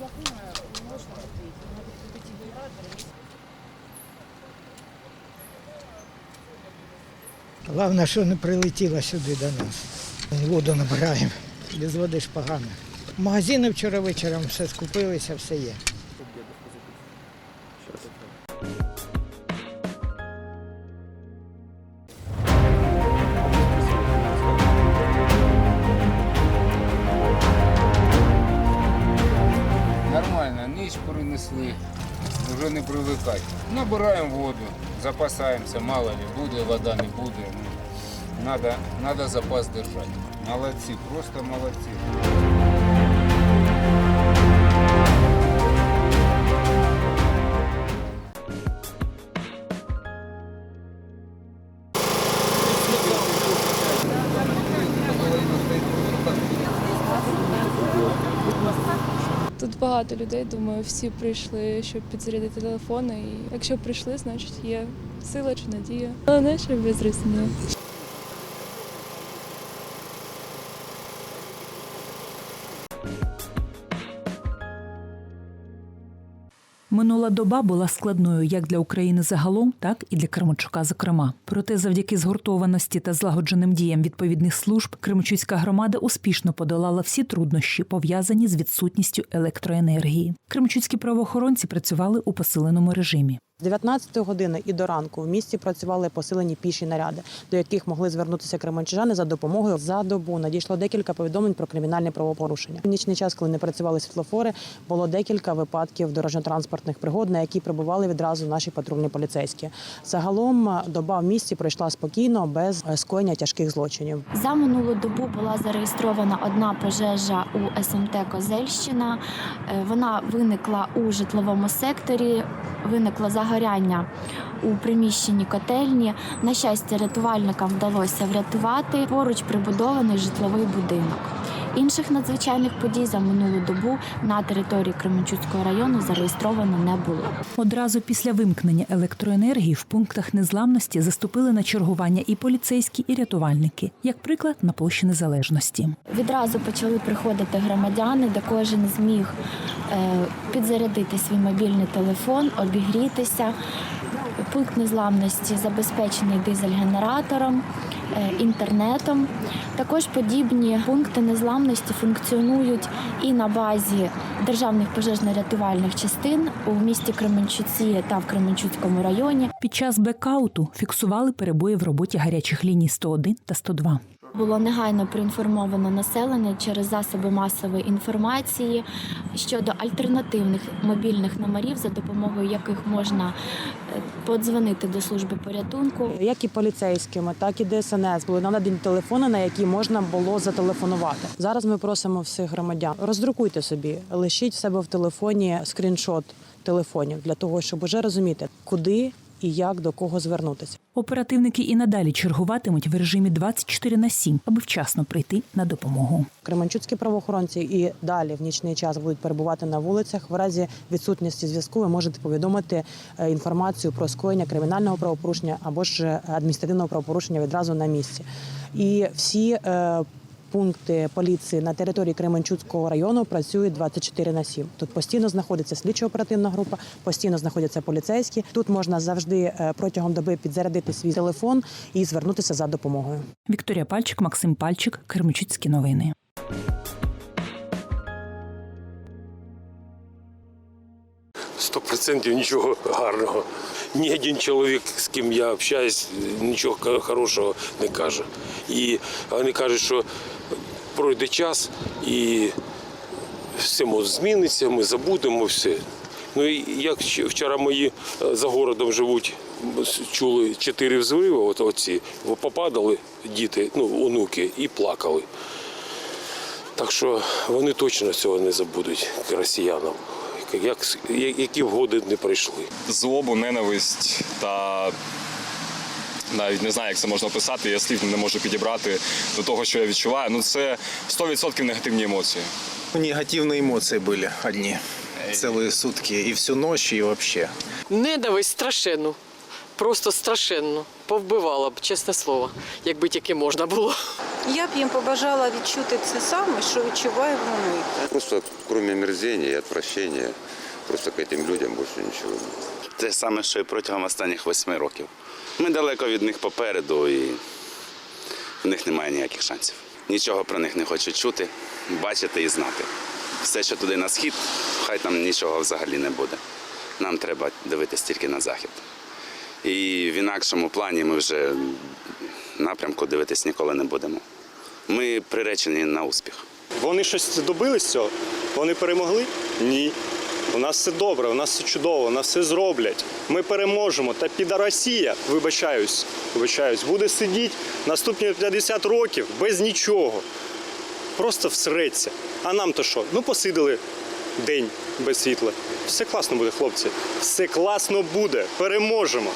Лакуна не можна купити. Треба купити генератор. Головне, що не прилетіло сюди до нас. Воду набираємо. Без води ж погано. Магазини вчора вечором все скупилися, все є. Ніч перенесли, вже не привикати. Набираємо воду, запасаємося, мало ли, буде вода, не буде. Ну, надо запас держати. Молодці, просто молодці. Багато людей, думаю, всі прийшли, щоб підзарядити телефони. І якщо прийшли, значить є сила чи надія. Головне, щоб без русні. Минула доба була складною як для України загалом, так і для Кременчука, зокрема. Проте, завдяки згуртованості та злагодженим діям відповідних служб, Кременчуцька громада успішно подолала всі труднощі, пов'язані з відсутністю електроенергії. Кременчуцькі правоохоронці працювали у посиленому режимі. З 19 години і до ранку в місті працювали посилені піші наряди, до яких могли звернутися кременчужани за допомогою. За добу надійшло декілька повідомлень про кримінальне правопорушення. В нічний час, коли не працювали світлофори, було декілька випадків дорожньо-транспортних пригод, на які прибували відразу наші патрульні поліцейські. Загалом е, доба в місті пройшла спокійно, без е, скоєння тяжких злочинів. За минулу добу була зареєстрована одна пожежа у СМТ Козельщина. Е, Вона виникла у житловому секторі, виникло загоряння у приміщенні котельні. На щастя, рятувальникам вдалося врятувати поруч прибудований житловий будинок. Інших надзвичайних подій за минулу добу на території Кременчуцького району зареєстровано не було. Одразу після вимкнення електроенергії в пунктах незламності заступили на чергування і поліцейські, і рятувальники, як приклад на площі незалежності. Відразу почали приходити громадяни, де кожен зміг е, підзарядити свій мобільний телефон, обігрітися. Пункт незламності забезпечений дизель-генератором, інтернетом. Також подібні пункти незламності функціонують і на базі державних пожежно-рятувальних частин у місті Кременчуці та в Кременчуцькому районі. Під час блекауту фіксували перебої в роботі гарячих ліній 101 та 102. Було негайно проінформовано населення через засоби масової інформації щодо альтернативних мобільних номерів, за допомогою яких можна е, подзвонити до служби порятунку. Як і поліцейськими, так і ДСНС були надані телефони, на які можна було зателефонувати. Зараз ми просимо всіх громадян роздрукуйте собі, лишіть в себе в телефоні скріншот телефонів для того, щоб уже розуміти, куди і як до кого звернутися. Оперативники і надалі чергуватимуть в режимі 24 на 7, аби вчасно прийти на допомогу. Кременчуцькі правоохоронці і далі в нічний час будуть перебувати на вулицях. В разі відсутності зв'язку ви можете повідомити е, інформацію про скоєння кримінального правопорушення або ж е, адміністративного правопорушення відразу на місці. І всі е, пункти поліції на території Кременчуцького району працюють 24 на 7. Тут постійно знаходиться слідчо-оперативна група, постійно знаходяться поліцейські. Тут можна завжди е, протягом доби підзарядити свій телефон і звернутися за допомогою. Вікторія Пальчик, Максим Пальчик, Кременчуцькі новини. Сто процентів нічого гарного. Ні один чоловік, з ким я общаюсь, нічого хорошого не каже. І вони кажуть, що пройде час і все зміниться, ми забудемо все. Ну і як вчора мої е, за городом живуть, чули чотири взриви, от оці, попадали діти, ну, онуки, і плакали. Так що вони точно цього не забудуть росіянам. Як, які вгоди не прийшли. злобу, ненависть та навіть не знаю, як це можна описати. Я слів не можу підібрати до того, що я відчуваю. Ну це 100% негативні емоції. Негативные эмоции были одни. Целые сутки. И всю ночь, и вообще. Ненависть страшенну. Просто страшенну. Повбивала б, чесне слово, якби тільки можна було. Я б їм побажала відчути це саме, що відчуваємо ми. Просто кроме мерзения и отвращения, просто к этим людям больше ничего нет. Те саме, що і протягом останніх восьми років. Ми далеко від них попереду і в них немає ніяких шансів. Нічого про них не хочу чути, бачити і знати. Все, що туди на схід, хай там нічого взагалі не буде. Нам треба дивитися тільки на захід. І в інакшому плані ми вже напрямку дивитись ніколи не будемо. Ми приречені на успіх. Вони щось добились цього? Вони перемогли? Ні. У нас все добре, у нас все чудово, у нас все зроблять. Ми переможемо. Та піда Росія, вибачаюсь, вибачаюсь, буде сидіти наступні 50 років без нічого. Просто всреться. А нам то що? Ну посидили день без світла. Все класно буде, хлопці. Все класно буде. Переможемо.